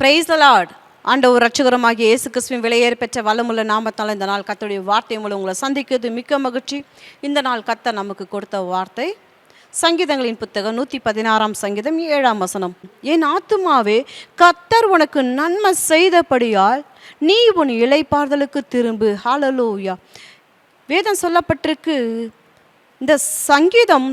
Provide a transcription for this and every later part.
Price Lord ஆண்டவர் ரட்சகரமாகிய இயேசு கிறிஸ்துவின் விலையேற பெற்ற வல்லமுள்ள நாமத்தால் இந்த நாள் கத்தோடைய வார்த்தை மூலம் உங்களை சந்திக்கிறது. மிக்க மகிழ்ச்சி. இந்த நாள் கத்த நமக்கு கொடுத்த வார்த்தை. சங்கீதங்களின் புத்தகம் நூற்றி பதினாறாம் சங்கீதம் ஏழாம் வசனம். என் ஆத்துமாவே கத்தர் உனக்கு நன்மை செய்தபடியால் நீ உன் இளைப்பாறுதலுக்கு திரும்பு. ஹாலலூயா வேதம் சொல்லப்பட்டிருக்கு. இந்த சங்கீதம்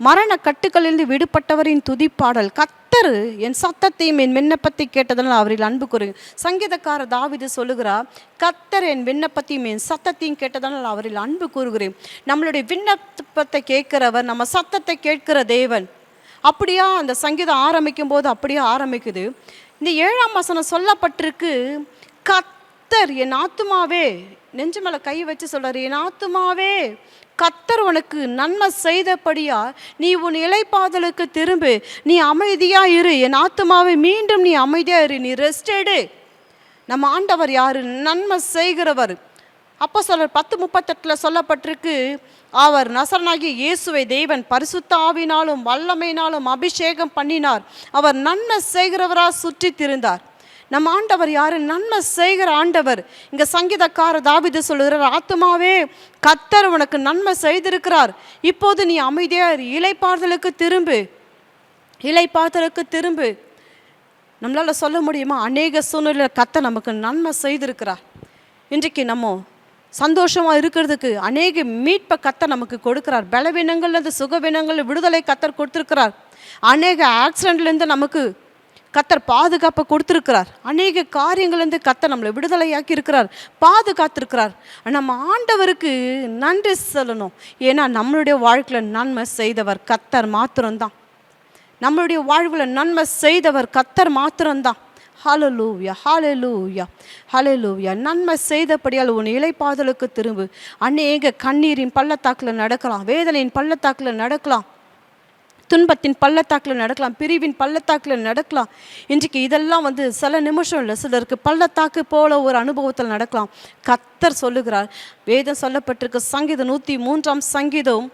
மரண கட்டுகளிலிருந்து விடுபட்டவரின் துதிப்பாடல். கத்தர் என் சத்தத்தையும் என் விண்ணப்பத்தை கேட்டதனால் அவரில் அன்பு கூறுங்க சங்கீதக்கார தாவிது சொல்லுகிறார் கத்தர் என் விண்ணப்பத்தையும் என் சத்தத்தையும் கேட்டதனால் அவரில் அன்பு கூறுகிறேன். நம்மளுடைய விண்ணப்பத்தை கேட்கிறவர் நம்ம சத்தத்தை கேட்கிற தேவன். அப்படியா அந்த சங்கீதம் ஆரம்பிக்கும் போது அப்படியே ஆரம்பிக்குது. இந்த ஏழாம் வசனம் சொல்லப்பட்டிருக்கு கத்தர் என் ஆத்துமாவே. நெஞ்சு மேல கை வச்சு சொல்றாரு என் ஆத்துமாவே. கத்தர் உனக்கு நன்மை செய்தபடியா நீ உன் இலைப்பாதலுக்கு திரும்பு. நீ அமைதியாக இரு. என் ஆத்துமாவை மீண்டும் நீ அமைதியாக இரு. நீ ரெஸ்ட் எடு. நம்ம ஆண்டவர் யார்? நன்மை செய்கிறவர். அப்போ சொல்ற பத்து முப்பத்தெட்டில் சொல்லப்பட்டிருக்கு அவர் நசரனாகிய இயேசுவை தேவன் பரிசுத்த ஆவினாலும் வல்லமையினாலும் அபிஷேகம் பண்ணினார். அவர் நன்மை செய்கிறவராக சுற்றி திருந்தார் நம்ம ஆண்டவர் யாரு? நன்மை செய்கிற ஆண்டவர். இங்க சங்கீதக்கார தாவிது சொல்லுகிறார் ஆத்துமாவே கத்தர் உனக்கு நன்மை செய்திருக்கிறார். இப்போது நீ அமைதியாக இலை பார்த்தலுக்கு திரும்பு. இளைப்பாறுதலுக்கு திரும்பு. நம்மளால் சொல்ல முடியுமா? அநேக சூழ்நிலையில் கத்த நமக்கு நன்மை செய்திருக்கிறார். இன்றைக்கு நம்ம சந்தோஷமாக இருக்கிறதுக்கு அநேக மீட்பை கத்த நமக்கு கொடுக்கிறார். பலவீனங்கள்லேருந்து சுகவீனங்கள் விடுதலை கத்தர் கொடுத்துருக்கிறார். அநேக ஆக்சிடென்ட்லேருந்து நமக்கு கத்தர் பாதுகாப்பை கொடுத்துருக்கிறார். அநேக காரியங்கள்லேருந்து கத்தர் நம்மளை விடுதலையாக்கி இருக்கிறார் பாதுகாத்திருக்கிறார். நம்ம ஆண்டவருக்கு நன்றி சொல்லணும். ஏன்னா நம்மளுடைய வாழ்க்கையில் நன்மை செய்தவர் கத்தர் மாத்திரம்தான். நம்மளுடைய வாழ்வில் நன்மை செய்தவர் கத்தர் மாத்திரம்தான். ஹalleluya ஹalleluya ஹalleluya நன்மை செய்தபடியால் உன் இலைப்பாதலுக்கு திரும்பு. அநேக கண்ணீரின் பள்ளத்தாக்கில் நடக்கலாம் வேதனையின் பள்ளத்தாக்கில் நடக்கலாம். துன்பத்தின் பள்ளத்தாக்கில் நடக்கலாம் பிரிவின் பள்ளத்தாக்கில் நடக்கலாம். இன்றைக்கு இதெல்லாம் வந்து சில நிமிஷம் இல்லை சிலருக்கு பள்ளத்தாக்கு போல ஒரு அனுபவத்தில் நடக்கலாம். கத்தர் சொல்லுகிறார் வேதம் சொல்லப்பட்டிருக்க சங்கீதம் நூற்றி மூன்றாம் சங்கீதம்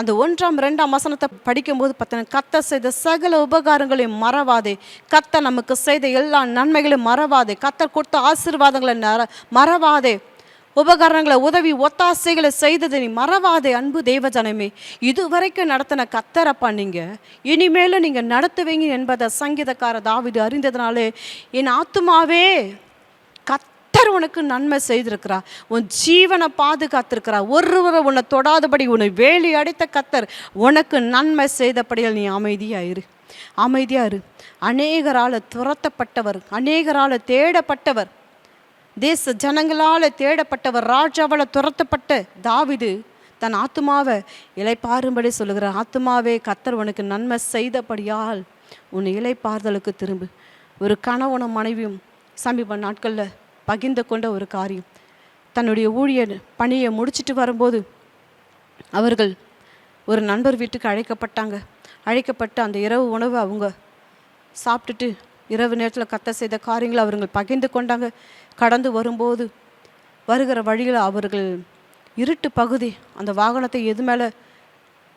அந்த ஒன்றாம் ரெண்டாம் வசனத்தை படிக்கும்போது பார்த்தீங்கன்னா கத்த செய்த சகல உபகாரங்களையும் மறவாதே. கத்த நமக்கு செய்த எல்லா நன்மைகளையும் மறவாதே. கத்தர் கொடுத்த ஆசீர்வாதங்களை மறவாதே. உபகரணங்களை உதவி ஒத்தாசைகளை செய்ததை நீ மறவாதே அன்பு தேவஜனமே. இதுவரைக்கும் நடத்தின கத்தரப்பா நீங்கள் இனிமேலும் நீங்கள் நடத்துவீங்க என்பதை சங்கீதக்கார தாவிது அறிந்ததுனாலே என் ஆத்துமாவே கத்தர் உனக்கு நன்மை செய்திருக்கிறா உன் ஜீவனை பாதுகாத்திருக்கிறா ஒருவரை உன்னை தொடாதபடி உன்னை வேலி அடைத்த கத்தர் உனக்கு நன்மை செய்தபடியால் நீ அமைதியாயிரு அமைதியாரு இரு. அநேகரால் துரத்தப்பட்டவர் அநேகரால் தேடப்பட்டவர் தேச ஜனங்களால் தேடப்பட்டவர் ராஜாவால் துரத்தப்பட்ட தாவிது தன் ஆத்துமாவை இலைப்பாரும்படி சொல்லுகிற ஆத்துமாவே கத்தர் உனக்கு நன்மை செய்தபடியால் உன் இலைப்பாறுதலுக்கு திரும்பு. ஒரு கணவனும் மனைவியும் சமீப நாட்களில் பகிர்ந்து கொண்ட ஒரு காரியம். தன்னுடைய ஊழியர் பணியை முடிச்சிட்டு வரும்போது அவர்கள் ஒரு நண்பர் வீட்டுக்கு அழைக்கப்பட்டாங்க. அழைக்கப்பட்டு அந்த இரவு உணவு அவங்க சாப்பிட்டுட்டு இரவு நேரத்தில் கத்த செய்த காரியங்களை அவர்கள் பகிர்ந்து கொண்டாங்க. கடந்து வரும்போது வருகிற வழியில் அவர்கள் இருட்டு பகுதி அந்த வாகனத்தை எது மேலே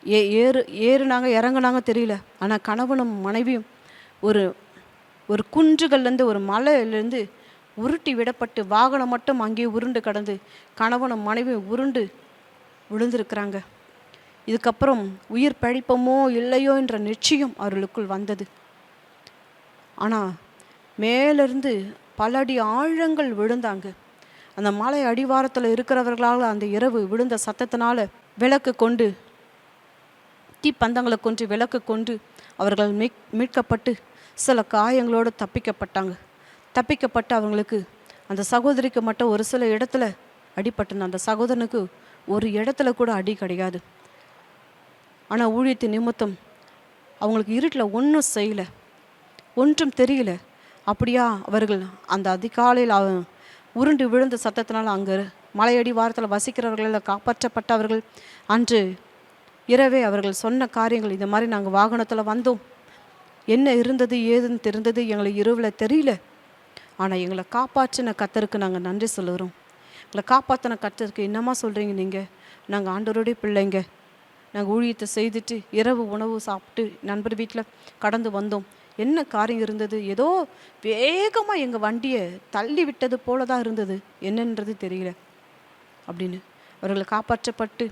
ஏ ஏறு ஏறுனாங்க இறங்குனாங்க தெரியல. ஆனால் கணவனும் மனைவியும் ஒரு ஒரு குன்றுகள்லேருந்து ஒரு மலையிலேருந்து உருட்டி விடப்பட்டு வாகனம் மட்டும் அங்கேயே உருண்டு கடந்து கணவனும் மனைவியும் உருண்டு விழுந்திருக்கிறாங்க. இதுக்கப்புறம் உயிர் பழிப்போமோ இல்லையோ என்ற நிச்சயம் அவர்களுக்குள் வந்தது. ஆனால் மேலிருந்து பல அடி ஆழங்கள் விழுந்தாங்க. அந்த மலை அடிவாரத்தில் இருக்கிறவர்களால் அந்த இரவு விழுந்த சத்தத்தினால விளக்கு கொண்டு தீப்பந்தங்களை கொண்டு விளக்கு கொண்டு அவர்கள் மீட் மீட்கப்பட்டு சில காயங்களோடு தப்பிக்கப்பட்டாங்க. தப்பிக்கப்பட்டு அவங்களுக்கு அந்த சகோதரிக்கு மட்டும் ஒரு சில இடத்துல அடிபட்டுன அந்த சகோதரனுக்கு ஒரு இடத்துல கூட அடி கிடையாது. ஆனால் ஊழியத்தின் நிமித்தம் அவங்களுக்கு இருட்டில் ஒன்றும் செய்யலை. ஒன்றும் தெரியல. அப்படியா? அவர்கள் அந்த அதிகாலையில் உருண்டு விழுந்த சத்தத்தினால் அங்கே மலையடி வாரத்தில் வசிக்கிறவர்களில் காப்பாற்றப்பட்டவர்கள். அன்று இரவே அவர்கள் சொன்ன காரியங்கள் இந்த மாதிரி நாங்கள் வாகனத்தில் வந்தோம். என்ன இருந்தது ஏதுன்னு தெரிந்தது எங்களை இரவில் தெரியல. ஆனால் எங்களை காப்பாற்றின கத்தருக்கு நாங்கள் நன்றி சொல்லுகிறோம். எங்களை காப்பாற்றின கத்தருக்கு என்னம்மா சொல்கிறீங்க நீங்கள் நாங்கள் ஆண்டவருடைய பிள்ளைங்க. நாங்கள் ஊழியத்தை செய்துட்டு இரவு உணவு சாப்பிட்டு நண்பர் வீட்டில் கடந்து வந்தோம். என்ன காரியம் இருந்தது? ஏதோ வேகமாக எங்கள் வண்டியை தள்ளி விட்டது போல தான் இருந்தது. என்னன்றது தெரியல. அப்படின்னு அவர்கள் காப்பாற்றப்பட்டு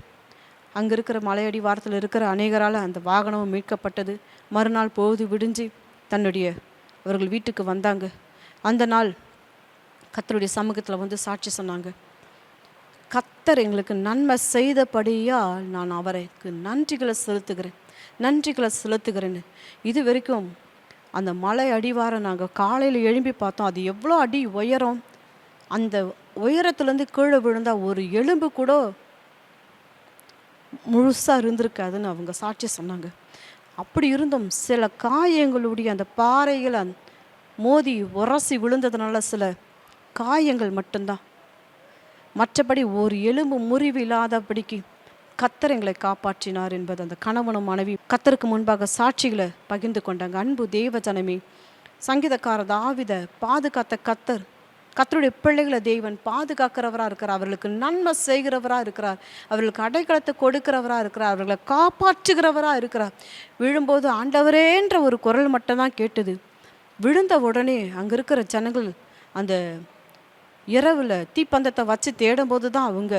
அங்கே இருக்கிற மலையடி வாரத்தில் இருக்கிற அநேகரால் அந்த வாகனமும் மீட்கப்பட்டது. மறுநாள் பொழுது விடிஞ்சு தன்னுடைய அவர்கள் வீட்டுக்கு வந்தாங்க. அந்த நாள் கத்தருடைய சமூகத்தில் வந்து சாட்சி சொன்னாங்க. கத்தர் எங்களுக்கு நன்மை செய்தபடியால் நான் அவருக்கு நன்றிகளை செலுத்துகிறேன். நன்றிகளை செலுத்துகிறேன்னு. இது வரைக்கும் அந்த மலை அடிவாரம் நாங்கள் காலையில் எழும்பி பார்த்தோம். அது எவ்வளோ அடி உயரம். அந்த உயரத்துலேருந்து கீழே விழுந்தால் ஒரு எலும்பு கூட முழுசாக இருந்திருக்காதுன்னு அவங்க சாட்சி சொன்னாங்க. அப்படி இருந்தும் சில காயங்களுடைய அந்த பாறைகள் மோதி உரசி விழுந்ததுனால சில காயங்கள் மட்டும்தான். மற்றபடி ஒரு எலும்பு முறிவு இல்லாதபடிக்கு கத்தர் எங்களை காப்பாற்றினார் என்பது அந்த கணவனும் மனைவி கத்தருக்கு முன்பாக சாட்சிகளை பகிர்ந்து கொண்டாங்க. அன்பு தேவ ஜனமே சங்கீதக்கார தாவித பாதுகாத்த கத்தர் கத்தருடைய பிள்ளைகளை தேவன் பாதுகாக்கிறவராக இருக்கிறார். அவர்களுக்கு நன்மை செய்கிறவராக இருக்கிறார். அவர்களுக்கு அடைக்கலத்தை கொடுக்கிறவராக இருக்கிறார். அவர்களை காப்பாற்றுகிறவராக இருக்கிறார். விழும்போது ஆண்டவரேன்ற ஒரு குரல் மட்டும்தான் கேட்டது. விழுந்த உடனே அங்கே இருக்கிற ஜனங்கள் அந்த இரவில் தீப்பந்தத்தை வச்சு தேடும்போது தான் அவங்க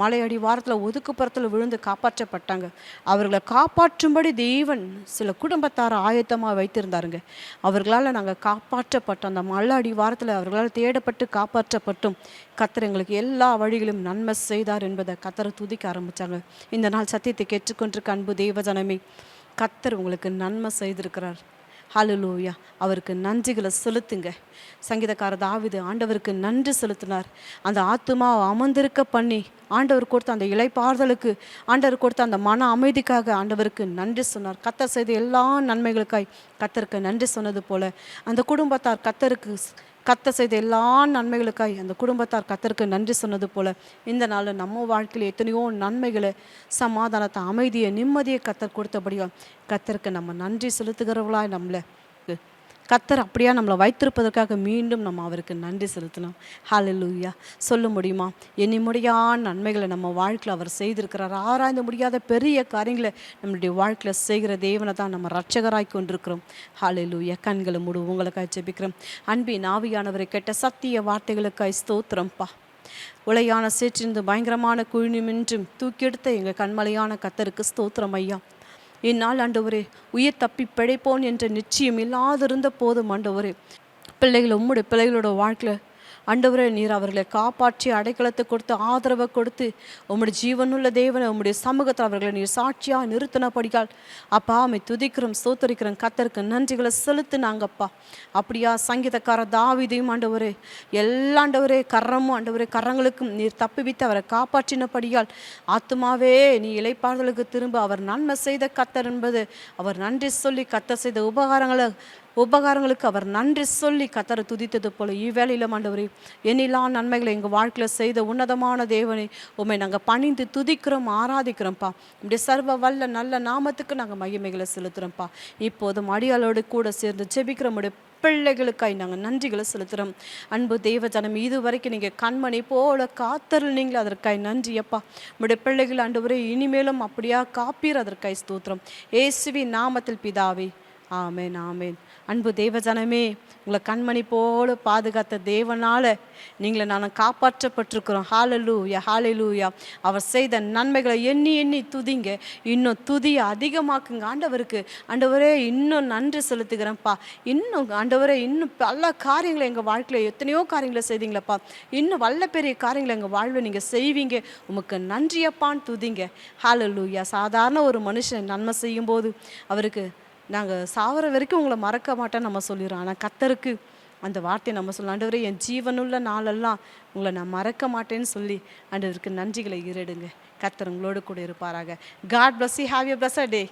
மலையடி வாரத்தில் ஒதுக்குப்புறத்தில் விழுந்து காப்பாற்றப்பட்டாங்க. அவர்களை காப்பாற்றும்படி தேவன் சில குடும்பத்தாரை ஆயத்தமாக வைத்திருந்தாருங்க. அவர்களால் நாங்கள் காப்பாற்றப்பட்டோம். அந்த மலை அடி வாரத்தில் அவர்களால் தேடப்பட்டு காப்பாற்றப்பட்டும். கத்தர் எங்களுக்கு எல்லா வழிகளும் நன்மை செய்தார் என்பதை கத்தரை துதிக்க ஆரம்பித்தாங்க இந்த நாள் சத்தியத்தை கேட்டுக்கொண்டிருக்க அன்பு தேவஜனமே கத்தர் உங்களுக்கு நன்மை செய்திருக்கிறார். ஹalleluya. அவருக்கு நன்றிகளை செலுத்துங்க. சங்கீதக்கார தாவிது ஆண்டவருக்கு நன்றி செலுத்தினார். அந்த ஆத்துமாவை அமர்ந்திருக்க பண்ணி ஆண்டவர் கொடுத்த அந்த இலைப்பாறுதலுக்கு ஆண்டவர் கொடுத்த அந்த மன அமைதிக்காக ஆண்டவருக்கு நன்றி சொன்னார். கத்தர் செய்த எல்லா நன்மைகளுக்காய் கத்தருக்கு நன்றி சொன்னது போல அந்த குடும்பத்தார் கத்தருக்கு கத்த செய்த எல்லா நன்மைகளுக்காய் அந்த குடும்பத்தார் கத்தருக்கு நன்றி சொன்னது போல இந்த நாள் நம்ம வாழ்க்கையில் எத்தனையோ நன்மைகளை சமாதானத்தை அமைதியை நிம்மதியை கத்தர் கொடுத்தபடியும் கத்தருக்கு நம்ம நன்றி செலுத்துகிறவளாய் நம்மளை கத்தர் அப்படியா நம்மளை வைத்திருப்பதற்காக மீண்டும் நம்ம அவருக்கு நன்றி செலுத்தணும். ஹalleluya சொல்ல முடியுமா? எண்ணி முடியாத நன்மைகளை நம்ம வாழ்க்கையில் அவர் செய்திருக்கிறார். ஆராய்ந்து முடியாத பெரிய காரியங்களை நம்மளுடைய வாழ்க்கையில் செய்கிற தேவனை தான் நம்ம ரட்சகராய் கொண்டிருக்கிறோம். ஹalleluya கண்களை மூடு உங்களுக்காக ஜெபிக்கிறோம். அன்பின் ஆவியானவரை கேட்ட சத்திய வார்த்தைகளுக்காய் ஸ்தோத்திரம்ப்பா உலையான சேற்றிருந்து பயங்கரமான குழுநிமின்றும் தூக்கி எடுத்த எங்கள் கண்மலையான கத்தருக்கு ஸ்தோத்திரம் ஐயா. இந்நாள் ஆண்டவரே உயிர் தப்பி பிழைப்போன் என்ற நிச்சயம் இல்லாதிருந்த போதும் ஆண்டவரே. பிள்ளைகள் உம்முடைய பிள்ளைகளோட வாழ்க்கையில் அண்டவரே நீர் அவர்களை காப்பாற்றி அடைக்கலத்தை கொடுத்து ஆதரவை கொடுத்து உம்முடைய ஜீவனுள்ள தேவனை உம்முடைய சமூகத்தில் அவர்களை நீர் சாட்சியாக நிறுத்தினபடியால் அப்பா அமை துதிக்கிறோம் சோத்தரிக்கிறோம் கத்தருக்கு நன்றிகளை செலுத்தினாங்கப்பா அப்படியா சங்கீதக்கார தாவிதையும் ஆண்டவரே எல்லா ஆண்டவரே கரமும் ஆண்டவரே கரங்களுக்கும் நீர் தப்புவித்து அவரை காப்பாற்றினபடியால் ஆத்துமாவே நீ இலைப்பாறுதலுக்கு திரும்ப அவர் நன்மை செய்த கத்தர் என்பது அவர் நன்றி சொல்லி கத்த செய்த உபகாரங்களை உபகாரங்களுக்கு அவர் நன்றி சொல்லி கத்தரை துதித்தது போல இவ்வேளையில் ஆண்டவரே எண்ணிலா நன்மைகளை எங்கள் வாழ்க்கையில் செய்த உன்னதமான தேவனை உண்மை நாங்கள் பணிந்து துதிக்கிறோம் ஆராதிக்கிறோம்ப்பா. இப்படி சர்வ வல்ல நல்ல நாமத்துக்கு நாங்கள் மகிமைகளை செலுத்துகிறோம்ப்பா இப்போதும் அடியாளோடு கூட சேர்ந்து ஜெபிக்கிற பிள்ளைகளுக்காய் நாங்கள் நன்றிகளை செலுத்துகிறோம் அன்பு தேவஜனம் இது வரைக்கும் நீங்கள் கண்மணி போல காத்தருள் அதற்காய் நன்றி அப்பா உடைய பிள்ளைகள் ஆண்டவரே இனிமேலும் அப்படியா காப்பீர் அதற்காய் ஸ்தோத்திரம். ஏசுவி நாமத்தில் பிதாவே ஆமேன் ஆமேன். அன்பு தேவஜனமே உங்களை கண்மணி போல பாதுகாத்த தேவனால நீங்களை நான் காப்பாற்றப்பட்டிருக்கிறோம். ஹாலலூயா ஹாலலூயா அவர் செய்த நன்மைகளை எண்ணி எண்ணி துதிங்க. இன்னும் துதியை அதிகமாக்குங்க. ஆண்டவருக்கு ஆண்டவரே இன்னும் நன்றி செலுத்துகிறேன்ப்பா. இன்னும் ஆண்டவரே இன்னும் பல காரியங்களை எங்கள் வாழ்க்கையில் எத்தனையோ காரியங்களை செய்தீங்களப்பா. இன்னும் வல்ல பெரிய காரியங்களை எங்கள் வாழ்வில் நீங்கள் செய்வீங்க. உமக்கு நன்றியப்பான்னு துதிங்க. ஹாலலூயா சாதாரண ஒரு மனுஷன் நன்மை செய்யும்போது அவருக்கு நாங்கள் சாவர வரைக்கும் உங்களை மறக்க மாட்டேன் நம்ம சொல்லிடுறோம். ஆனால் கத்தருக்கு அந்த வார்த்தையை நம்ம சொல்லலாம் ஆண்டவரே என் ஜீவனுள்ள நாளெல்லாம் உங்களை நான் மறக்க மாட்டேன்னு சொல்லி ஆண்டவருக்கு நன்றிகளை ஈரடுங்க கத்தர் உங்களோடு கூட இருப்பாராக. God bless you have you blessed day